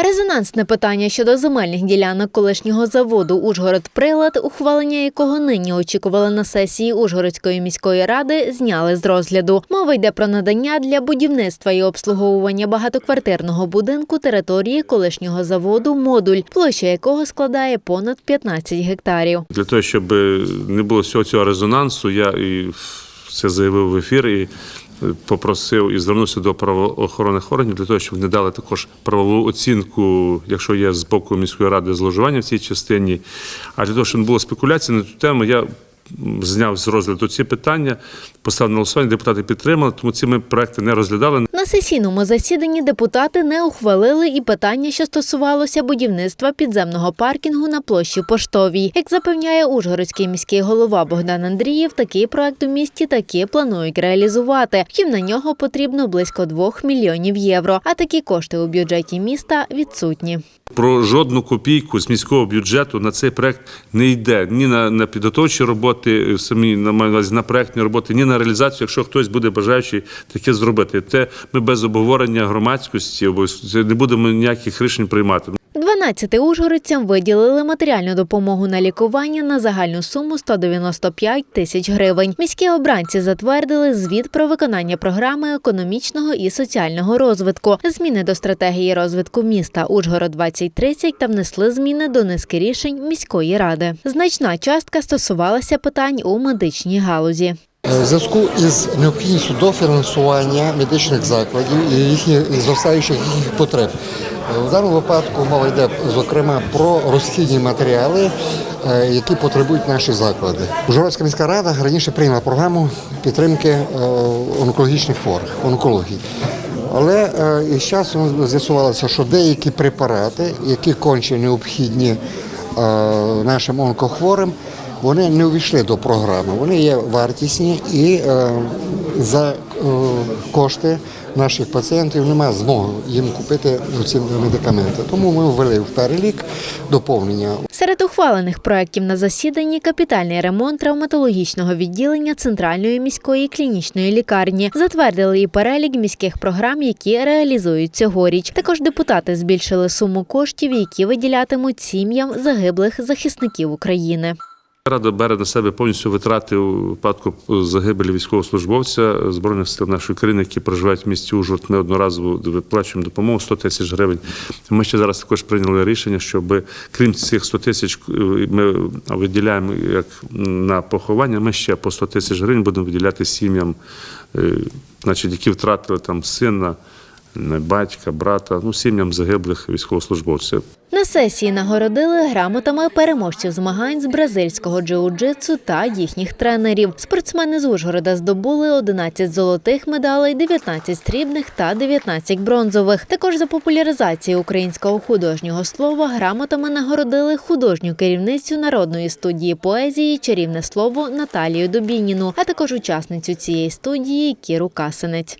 Резонансне питання щодо земельних ділянок колишнього заводу Ужгород Прилад, ухвалення якого нині очікували на сесії Ужгородської міської ради, зняли з розгляду. Мова йде про надання для будівництва і обслуговування багатоквартирного будинку території колишнього заводу модуль, площа якого складає понад 15 гектарів. Для того, щоб не було всього цього резонансу, я і це заявив в ефір і попросив і звернувся до правоохоронних органів для того, щоб вони дали також правову оцінку, якщо є з боку міської ради зловживання в цій частині. А для того, щоб не було спекуляцій на ту тему, я зняв з розгляду ці питання, поставив на голосування, депутати підтримали, тому ці ми проекти не розглядали. На сесійному засіданні депутати не ухвалили і питання, що стосувалося будівництва підземного паркінгу на площі Поштовій. Як запевняє Ужгородський міський голова Богдан Андрієв, такий проект у місті таки планують реалізувати. Втім, на нього потрібно близько 2 мільйонів євро. А такі кошти у бюджеті міста відсутні. Про жодну копійку з міського бюджету на цей проект не йде ні на, на підготовчі роботи, самі на маю на увазі, на проектні роботи, ні на реалізацію, якщо хтось буде бажаючий таке зробити. Те ми без обговорення громадськості, обов'язково не будемо ніяких рішень приймати. 12 ужгородцям виділили матеріальну допомогу на лікування на загальну суму 195 тисяч гривень. Міські обранці затвердили звіт про виконання програми економічного і соціального розвитку, зміни до стратегії розвитку міста Ужгород 2030 та внесли зміни до низки рішень міської ради. Значна частка стосувалася питань у медичній галузі. В зв'язку із необхідністю дофінансування медичних закладів і їхніх зростаючих їхніх потреб. В даному випадку мова йде зокрема про розхідні матеріали, е, які потребують наші заклади. Ужгородська міська рада раніше прийняла програму підтримки е, онкологічних хворих, онкології. Але е, із часом з'ясувалося, що деякі препарати, які конче необхідні нашим онкохворим, вони не увійшли до програми. Вони є вартісні і за кошти наших пацієнтів немає змоги їм купити ці медикаменти. Тому ми ввели в перелік доповнення Серед ухвалених проєктів на засіданні капітальний ремонт травматологічного відділення Центральної міської клінічної лікарні затвердили і перелік міських програм, які реалізують цьогоріч. Також депутати збільшили суму коштів, які виділятимуть сім'ям загиблих захисників України. Рада бере на себе повністю витрати у випадку загибелі військовослужбовця збройних сил нашої країни, які проживають в місті Ужгород. Ми одноразово виплачуємо допомогу 100 тисяч гривень. Ми ще зараз також прийняли рішення, щоб крім цих 100 тисяч ми виділяємо як на поховання. Ми ще по 100 тисяч гривень будемо виділяти сім'ям, е, значить, які втратили там сина, батька, брата, ну сім'ям загиблих військовослужбовців. На сесії нагородили грамотами переможців змагань з бразильського джиу-джитсу та їхніх тренерів. Спортсмени з Ужгорода здобули 11 золотих медалей, 19 срібних та 19 бронзових. Також за популяризацію українського художнього слова грамотами нагородили художню керівницю народної студії поезії Чарівне слово Наталію Дубініну, а також учасницю цієї студії Кіру Касинець.